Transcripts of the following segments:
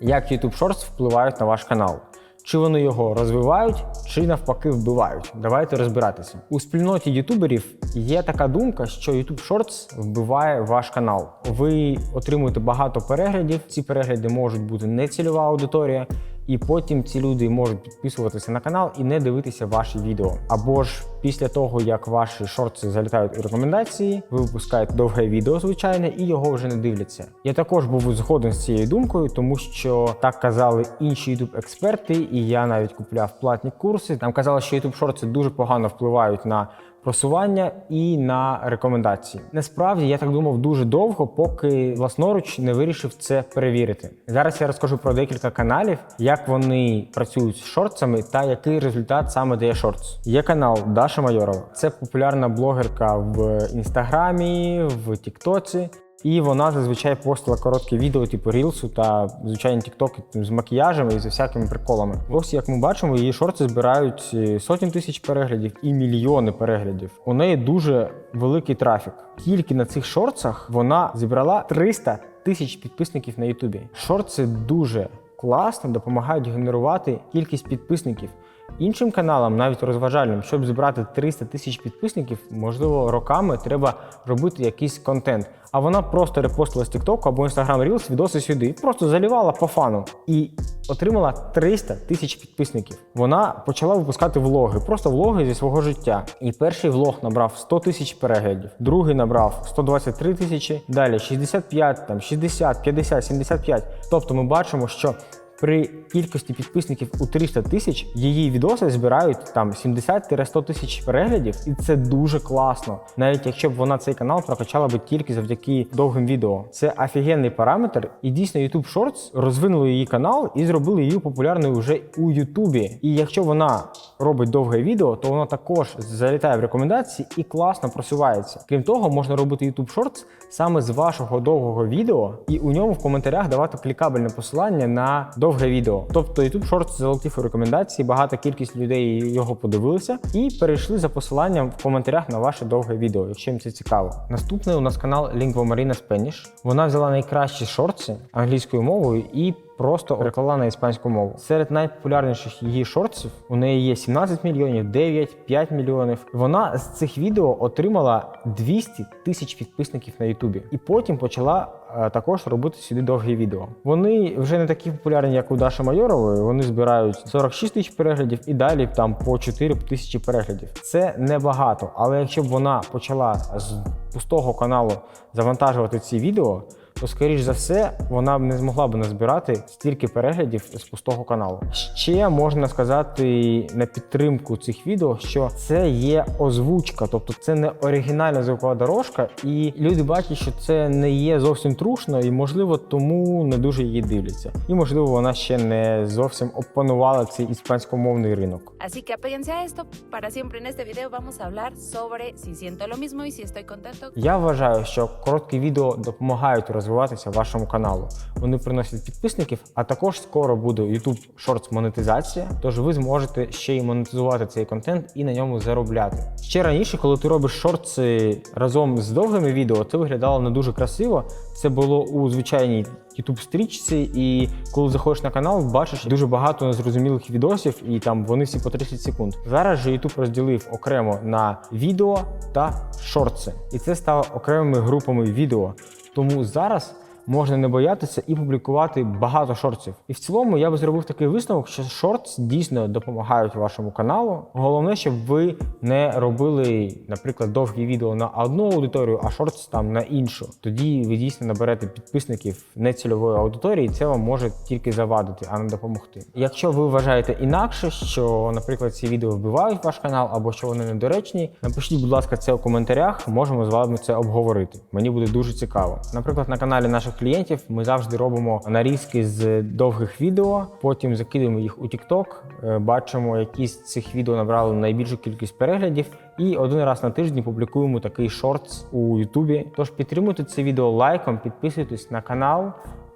Як YouTube Shorts впливають на ваш канал? Чи вони його розвивають, чи навпаки вбивають? Давайте розбиратися. У спільноті ютуберів є така думка, що YouTube Shorts вбиває ваш канал. Ви отримуєте багато переглядів. Ці перегляди можуть бути не цільова аудиторія, і потім ці люди можуть підписуватися на канал і не дивитися ваші відео. Або ж після того, як ваші шорти залітають у рекомендації, ви випускаєте довге відео, звичайне, і його вже не дивляться. Я також був згоден з цією думкою, тому що так казали інші youtube експерти, і я навіть купляв платні курси. Там казали, що youtube шорти дуже погано впливають на просування і на рекомендації. Насправді я так думав дуже довго, поки власноруч не вирішив це перевірити. Зараз я розкажу про декілька каналів, як вони працюють з шортсами та який результат саме дає шортс. Є канал Даша Майорова. Це популярна блогерка в інстаграмі, в Тіктоці. І вона зазвичай постила короткі відео, типу рілсу та звичайні тіктоки з макіяжами і з всякими приколами. Ось як ми бачимо, її шорти збирають е, сотні тисяч переглядів і мільйони переглядів. У неї дуже великий трафік. Тільки на цих шортсах вона зібрала 300 тисяч підписників на Ютубі. Шорти дуже класно допомагають генерувати кількість підписників. Іншим каналам, навіть розважальним, щоб зібрати 300 тисяч підписників, можливо, роками треба робити якийсь контент. А вона просто репостила з TikTok або Instagram Reels відоси сюди, просто залівала по фану і отримала 300 тисяч підписників. Вона почала випускати влоги, просто влоги зі свого життя. І перший влог набрав 100 тисяч переглядів, другий набрав 123 тисячі, далі 65, там 60, 50, 75. Тобто ми бачимо, що при кількості підписників у 300 тисяч її відоси збирають там 70-100 тисяч переглядів, і це дуже класно. Навіть якщо б вона цей канал прокачала би тільки завдяки довгим відео. Це офігенний параметр, і дійсно YouTube Shorts розвинули її канал і зробили її популярною вже у Ютубі. І якщо вона робить довге відео, то воно також залітає в рекомендації і класно просувається. Крім того, можна робити YouTube Shorts саме з вашого довгого відео, і у ньому в коментарях давати клікабельне посилання на довге відео. Тобто YouTube Shorts залетів у рекомендації, багата кількість людей його подивилися і перейшли за посиланням в коментарях на ваше довге відео, якщо їм це цікаво. Наступний у нас канал Lingua Marina Spanish. Вона взяла найкращі шорти англійською мовою і просто переклала на іспанську мову. Серед найпопулярніших її шортсів у неї є 17 мільйонів, 9, 5 мільйонів. Вона з цих відео отримала 200 тисяч підписників на Ютубі, і потім почала е, також робити сюди довгі відео. Вони вже не такі популярні, як у Даші Майорової. Вони збирають 46 тисяч переглядів і далі там по 4 тисячі переглядів. Це небагато, але якщо б вона почала з пустого каналу завантажувати ці відео то скоріш за все вона б не змогла б назбирати стільки переглядів з пустого каналу. Ще можна сказати на підтримку цих відео, що це є озвучка, тобто це не оригінальна звукова дорожка, і люди бачать, що це не є зовсім трушно, і можливо тому не дуже її дивляться. І можливо вона ще не зовсім опанувала цей іспанськомовний ринок. Así que apéguense a esto. Para siempre en este video vamos a hablar sobre si siento lo mismo y si estoy contento. Я вважаю, що короткі відео допомагають розвиватися вашому каналу. Вони приносять підписників, а також скоро буде YouTube Shorts монетизація. Тож ви зможете ще й монетизувати цей контент і на ньому заробляти. Ще раніше, коли ти робиш шортси разом з довгими відео, це виглядало не дуже красиво. Це було у звичайній youtube стрічці, і коли заходиш на канал, бачиш дуже багато незрозумілих відосів, і там вони всі по 30 секунд. Зараз же YouTube розділив окремо на відео та шортси, і це стало окремими групами відео. Тому зараз можна не боятися і публікувати багато шортів. І в цілому я би зробив такий висновок, що шортс дійсно допомагають вашому каналу. Головне, щоб ви не робили, наприклад, довгі відео на одну аудиторію, а шортс там на іншу. Тоді ви дійсно наберете підписників нецільової аудиторії, і це вам може тільки завадити, а не допомогти. Якщо ви вважаєте інакше, що, наприклад, ці відео вбивають ваш канал або що вони недоречні, напишіть, будь ласка, це у коментарях. Можемо з вами це обговорити. Мені буде дуже цікаво. Наприклад, на каналі наших клієнтів ми завжди робимо нарізки з довгих відео, потім закидуємо їх у TikTok, е, бачимо, які з цих відео набрали найбільшу кількість переглядів, і один раз на тиждень публікуємо такий шортс у Ютубі. Тож підтримуйте це відео лайком, підписуйтесь на канал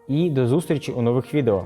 і до зустрічі у нових відео.